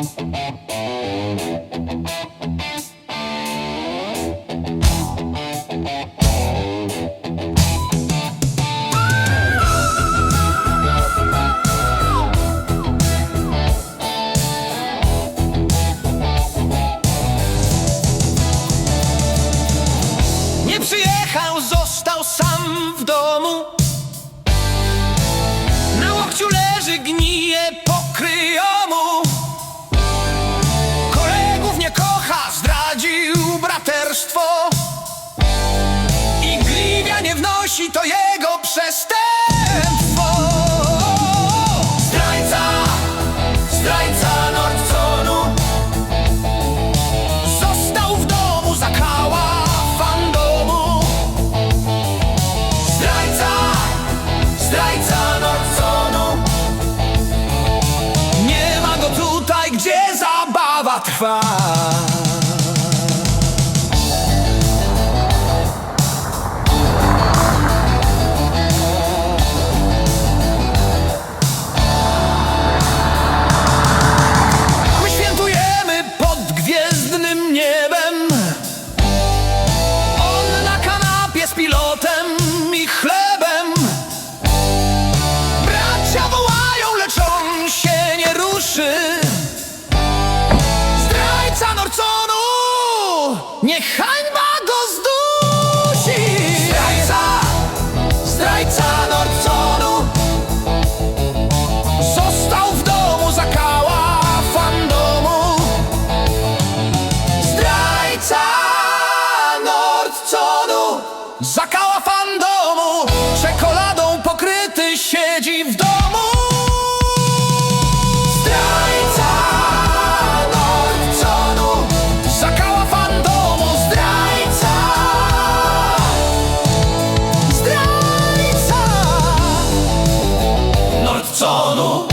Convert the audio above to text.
Nie przyjechał, został sam w domu trwa. My świętujemy pod gwiezdnym niebem. On na kanapie z pilotem Niech hańba go zdusi. Zdrajca, zdrajca Norconu Został w domu, zakała fandomu Zdrajca Nordconu Zakała fandomu Czekoladą pokryty siedzi w domu Zdrajca Nordconu